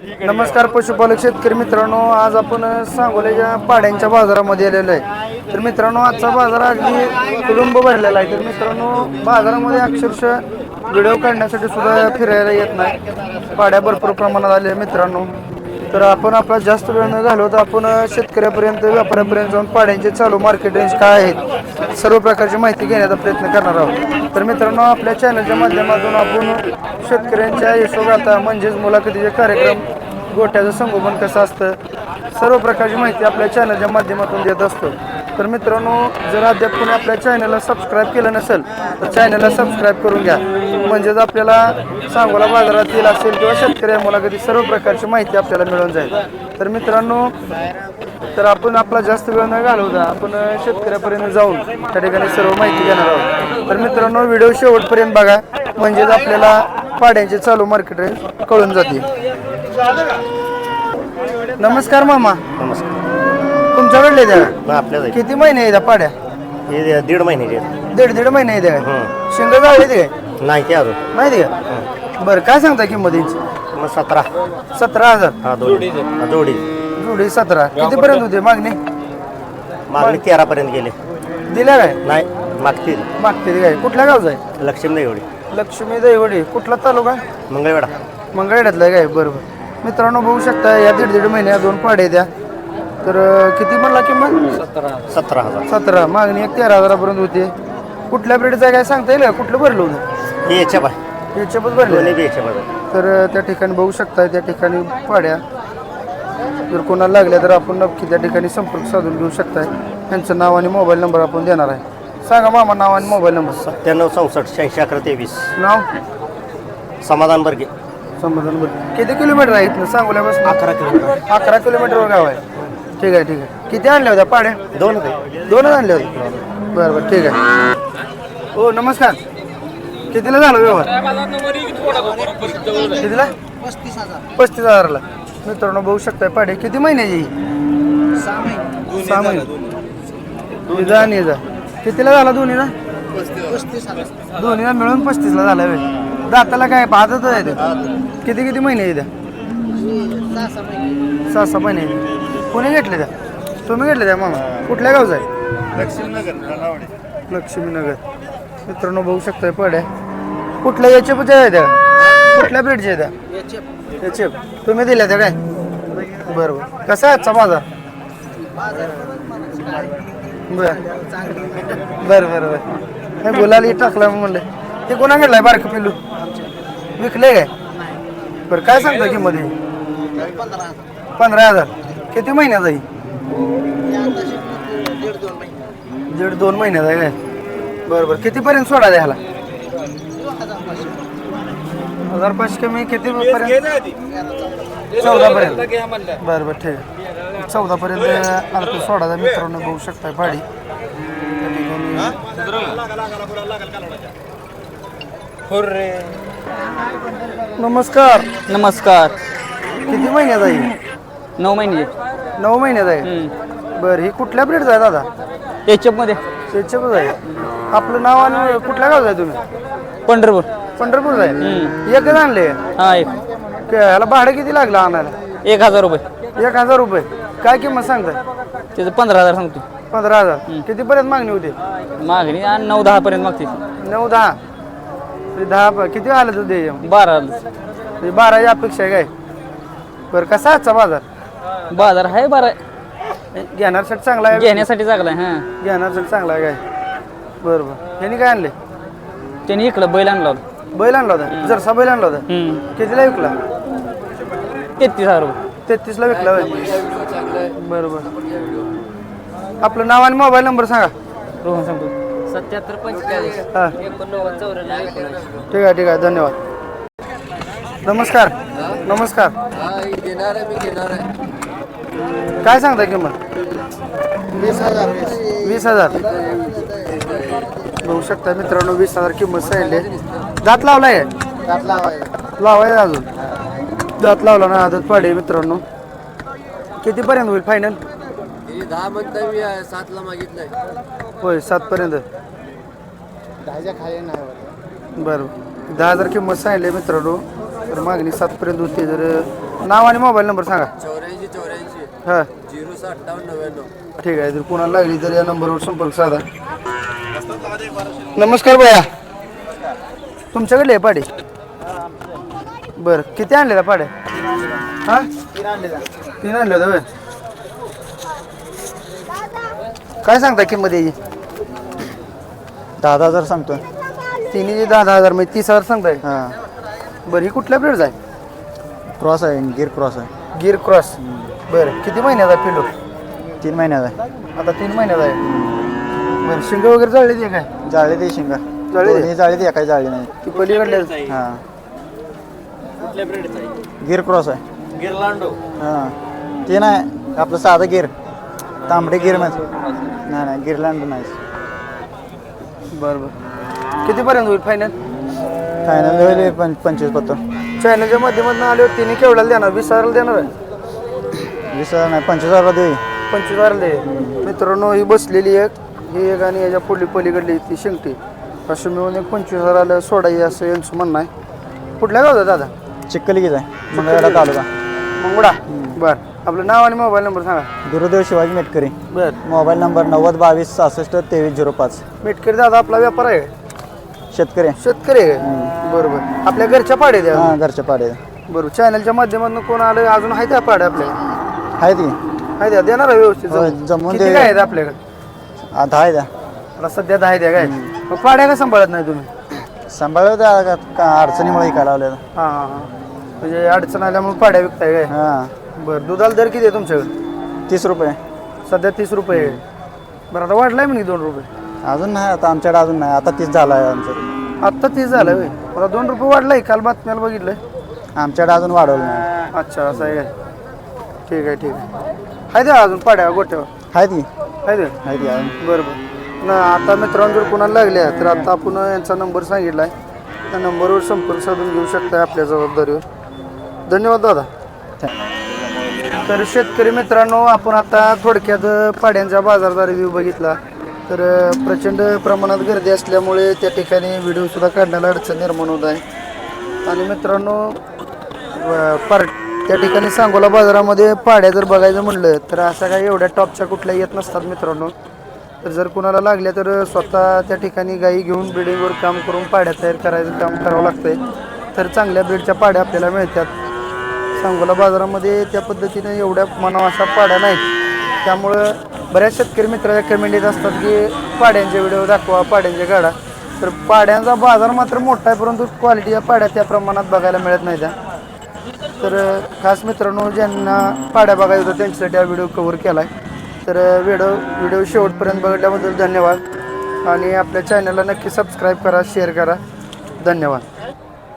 नमस्कार पशुपालक शेतकरी मित्रांनो. आज आपण सांगोल्याच्या पाड्यांच्या बाजारामध्ये आलेलो आहे. तर मित्रांनो आजचा बाजार अगदी कुटुंब भरलेला आहे. तर मित्रांनो बाजारामध्ये अक्षरशः व्हिडिओ काढण्यासाठी सुद्धा फिरायला येत नाही. पाड्या भरपूर प्रमाणात आल्या आहेत मित्रांनो. तर आपण आपला जास्त वेळ न घालवत आपण शेतकऱ्यापर्यंत व्यापाऱ्यापर्यंत जाऊन पाड्यांचे चालू मार्केट रेंज काय आहेत सर्व प्रकारची माहिती घेण्याचा प्रयत्न करणार आहोत. तर मित्रांनो आपल्या चॅनलच्या माध्यमातून आपण शेतकऱ्यांच्या यशोगाथा म्हणजेच मुलाखतीचे कार्यक्रम गोठ्याचं संगोपन कसं असतं सर्व प्रकारची माहिती आपल्या चॅनलच्या माध्यमातून देत असतो. तर मित्रांनो जर अद्याप कोणी आपल्या चॅनलला सबस्क्राईब केलं नसेल तर चॅनलला सबस्क्राईब करून घ्या. म्हणजेच आपल्याला सांगोला बाजारातील असेल किंवा शेतकऱ्या मुलाखती सर्व प्रकारची माहिती आपल्याला मिळून जाईल. तर मित्रांनो तर आपण आपला जास्त वेळ न घालवता आपण शेतकऱ्यापर्यंत जाऊन त्या ठिकाणी सर्व माहिती घेणार आहोत. तर मित्रांनो व्हिडिओ शेवटपर्यंत बघा. म्हणजेच आपल्याला पाड्यांचे चालू मार्केट रेंज कळून जाते. नमस्कार मामा. नमस्कार. तुमच्याकडले द्या आपल्या किती महिने आहे त्या पाड्या? हे दीड आहेत. दीड दीड महिने हं. शिंग ते काय नाही ते अजून. माहिती का? बरं काय सांगता किंमत यांची? मग सतरा. सतरा हजार. हा जोडी. हा जोडी. जोडी सतरा. कितीपर्यंत होते मागणी? मागणी तेरा पर्यंत गेले. दिल्या काय? नाही मागतील मागते काय? कुठल्या गावचा आहे? लक्ष्मी नाही एवढी लक्ष्मी दैवडी कुठला तालुका? मंगळवेडा मंगळवेढ्यातला आहे काय? बरोबर मित्रांनो बघू शकता या दीड दीड महिन्या दोन पाड्या द्या. तर अं, किती म्हणला किंमत? सतरा हजार. सतरा मागणी एक तेरा हजारापर्यंत होते. कुठल्या ब्रेडचं काय? सांगता येईल का? कुठलं भरलं होतं? हे याच्या याच्यापच भरले दोन्ही बी याच्या तर त्या ठिकाणी बघू शकता त्या ठिकाणी पाड्या. जर कोणाला लागल्या तर आपण नक्की त्या ठिकाणी संपर्क साधून घेऊ शकताय. त्यांचं नाव आणि मोबाईल नंबर आपण देणार आहे. सांगा मामा नाव आणि मोबाईल नंबर. सत्त्याण्णव चौसष्ट शहाऐंशी अकरा तेवीस. नाव? समाधान बर्गे. संबोधन नंबर किती किलोमीटर आहे इथनं? सांगोल्यापासून अकरा किलोमीटर. अकरा किलोमीटरवर गाव आहे. ठीक आहे ठीक आहे. किती आणल्या होत्या पाड्या? दोन होते दोनच आणल्या होत्या. बरं बरं ठीक आहे. हो नमस्कार. कितीला झालं व्यवहार? कितीला? पस्तीस हजारला. मित्रांनो बघू शकताय पाडे किती महिन्याची ही? सहा महिने. जा आणि जा. कितीला झाला दोन्हीला दोन्हीला मिळून पस्तीसला झाला वे दाताला काय पाहतच आहे ते. किती किती महिने आहे त्या सहा सहा महिने. कोणी घेतले त्या? तुम्ही घेतले त्या मामा? कुठल्या गावचा आहे? लक्ष्मीनगर. मित्रांनो बघू शकतोय पडे. कुठल्या याचे पण आहे त्या कुठल्या ब्रीडच्या आहे त्या याचे. तुम्ही दिल्या त्या काय? बरं बरं कसा आहे आजचा माझा बर. बरं बरं बरं. हे बोलायला टाकला म्हणलं. ते कोणा घेतलाय बारकं पिल्लू? विकले काय? बरं काय सांगता किंमत ही? पंधरा हजार. किती महिन्यात आहे? दीड दोन महिन्यात आहे काय? बरं बरं. कितीपर्यंत सोडा द्यायला? हजार पाचशे कमी किती पर्यंत चौदा पर्यंत बरं बरं ठीक आहे. चौदा पर्यंत तो सोडा मित्रांनो बघू शकताय ठिकाणी नमस्कार. नमस्कार. किती महिन्यात आहे? नऊ महिने. नऊ महिन्यात आहे? बरं ही कुठल्या ब्रेडचा आहे दादा? मध्ये. त्याच्यातच आहे आपलं नाव आणि कुठल्या गावचं आहे तुम्ही? पंढरपूर. पंढरपूर आहे एकच आणले? हा एक. ह्याला भाडं किती लागलं आणायला? एक हजार रुपये. एक हजार रुपये. काय किंमत सांगताय? त्याचं पंधरा हजार सांगतो. पंधरा हजार. कितीपर्यंत मागणी होती? मागणी आणि नऊ दहा पर्यंत मागते. नऊ दहा. दहा प- किती आलं द्यायचे मग? बारा म्हणजे बाराची अपेक्षा आहे काय? बरं कसा आजचा बाजार? बाजार आहे बारा. घेण्यासाठी चांगला आहे. घेण्यासाठी चांगला आहे हा. घेण्यासाठी चांगला आहे काय? बरं बरं यांनी काय आणले? त्याने इकडं बैल आणला होता. बैल आणला होता? जरसा बैल आणला होता? हम्म. कितीला विकला? तेहतीस हजार रुपये. तेहतीसला विकला होय? बरं बरं आपलं नाव आणि मोबाईल नंबर सांगा. रोहन सांगतो. सत्याहत्तर पंचेचाळीस. हां. एकोणनव्वद चौऱ्याण्णव एकोणऐंशी. ठीक आहे ठीक आहे. धन्यवाद. नमस्कार. नमस्कार. हा घेणार आहे मी घेणार आहे. काय सांगता किंमत? वीस हजार. वीस हजार. बघू शकता मित्रांनो वीस हजार किंमत सांगितली. दात लावलाय? लावाय. अजून. दात लावला ना आदत पाडे मित्रांनो. कितीपर्यंत होईल फायनल हे दहा म्हणता मी सातला मागितलंय. होय सातपर्यंत. बरं. दहा हजार किंमत सांगितली मित्रांनो. तर मागणी सातपर्यंत होती. जर नाव आणि मोबाईल नंबर सांगा. हां. झिरो अठ्ठावन्न नव्याण्णव. ठीक आहे जर कोणाला लागली तर या नंबरवर संपर्क साधा. नमस्कार भैया. तुमच्याकडे आहे पाडी? बरं किती आणलेला पाड्या हा? तीन आणले होते होय. काय सांगता किंमत याची? दहा दहा हजार सांगतो तिन्ही दहा दहा हजार म्हणजे तीस हजार सांगताय? हां. बरं ही कुठल्या ब्रेड आहे? क्रॉस आहे गिर क्रॉस आहे. गिर क्रॉस. बरं किती महिन्याचा पिलो? तीन महिन्यात आहे. आता तीन महिन्याचा आहे. बरं शिंग वगैरे जळले ते काय? जाळी दे शिंगा. जाळी दे? दोन्ही जाळी दे काही जाळी नाही. ती पलीकडल्या हां. गिर क्रॉस आहे. गिरलांडो हां. ते नाही आपलं साधं गिर. तांबडे गिरमध्ये. नाही नाही गिरलँड नाही. बरं बरं. कितीपर्यंत होईल फायनल फायनल होईल पंचवीस पत्तर चायनाच्या माध्यमातून आले होते तिने केवढ्याला देणार? वीस हजाराला देणार आहे? वीस हजार नाही पंचवीस हजार दे. पंचवीस हजाराला दे. मित्रांनो ही बसलेली एक ही एक आणि याच्या पुढली पलीकडली ती शिंगटी. असं मिळून एक पंचवीस हजाराला सोडाई असं यांचं म्हणणं आहे. कुठल्या गावचा दादा? किती आहे मंगळवेढा तालुका. मंगुडा बरं. आपलं नाव आणि मोबाईल नंबर सांगा. गुरुदेव शिवाजी मेटकरी. बरं. मोबाईल नंबर नव्वद बावीस सहासष्ट तेवीस झिरो पाच. मेटकरी दादा आपला व्यापार आहे? शेतकरी. आहे. शेतकरी आहे? बरोबर. आपल्या घरच्या पाड्या द्या. हां घरच्या पाडे बरोबर. चॅनलच्या माध्यमातून कोण आलं अजून आहे त्या पाड्या आपल्या? आहे ती. आहे द्या देणार आहे व्यवस्थित होय, किती दे. काय आहेत आपल्याकडे? दहा आहे द्या. आता सध्या दहा द्या काय? मग पाड्या का सांभाळत नाही तुम्ही? सांभाळ द्या का- का अडचणीमुळे इकायला लावलेलं हां हां हां. म्हणजे अडचण आल्यामुळे पाड्या विकताय काय? हां. बरं दुधाला दर किती आहे तुमच्याकडे? तीस रुपये. सध्या तीस रुपये आहे. बरं आता वाढलाय म्हणे दोन रुपये. अजून नाही आता आमच्याकडे अजून नाही. आता तीस झाला आहे आमचं. आत्ता तीस झालं होय. मला दोन रुपये वाढलाय काल बातम्याला बघितलंय. आमच्याकडे अजून वाढवलं नाही. अच्छा असं आहे काय? ठीक आहे ठीक आहे. आहे द्या अजून पाड्या गोट्यावर आहे ती आहे द्या आहे ती आहे बरं बरं. ना आता मित्रांनो जर कोणाला लागल्या तर आता आपण यांचा नंबर सांगितला आहे त्या नंबरवर संपर्क साधून घेऊ शकता आपल्या जबाबदारीवर. धन्यवाद दादा. तर शेतकरी मित्रांनो आपण आता थोडक्यात पाड्यांचा बाजारचा रिव्ह्यू बघितला. तर प्रचंड प्रमाणात गर्दी असल्यामुळे त्या ठिकाणी व्हिडिओसुद्धा काढण्याला अडचण निर्माण होत आहे. आणि मित्रांनो व- पार त्या ठिकाणी सांगोला बाजारामध्ये पाड्या जर बघायचं म्हणलं तर अशा काही एवढ्या टॉपच्या कुठल्या येत नसतात मित्रांनो. तर जर कुणाला लागल्या तर स्वतः त्या ठिकाणी गाई घेऊन ब्रिडिंगवर काम करून पाड्या तयार करायचं काम करावं लागतंय. तर चांगल्या ब्रीडच्या पाड्या आपल्याला मिळतात. सांगोला बाजारामध्ये त्या पद्धतीने एवढ्या मनाव अशा पाड्या नाहीत. त्यामुळं बऱ्याच शेतकरी मित्राच्या कमेंट येत असतात की पाड्यांचे व्हिडिओ दाखवा पाड्यांचे गाडा तर पाड्यांचा बाजार मात्र मोठा आहे परंतु क्वालिटी या पाड्या त्या प्रमाणात बघायला मिळत नाही त्या. तर खास मित्रांनो ज्यांना पाड्या बघायचं होतं त्यांच्यासाठी हा व्हिडिओ कव्हर केला आहे तर व्हिडिओ व्हिडिओ शेवटपर्यंत बघितल्याबद्दल धन्यवाद. आणि आपल्या चॅनलला नक्की सबस्क्राईब करा शेअर करा. धन्यवाद.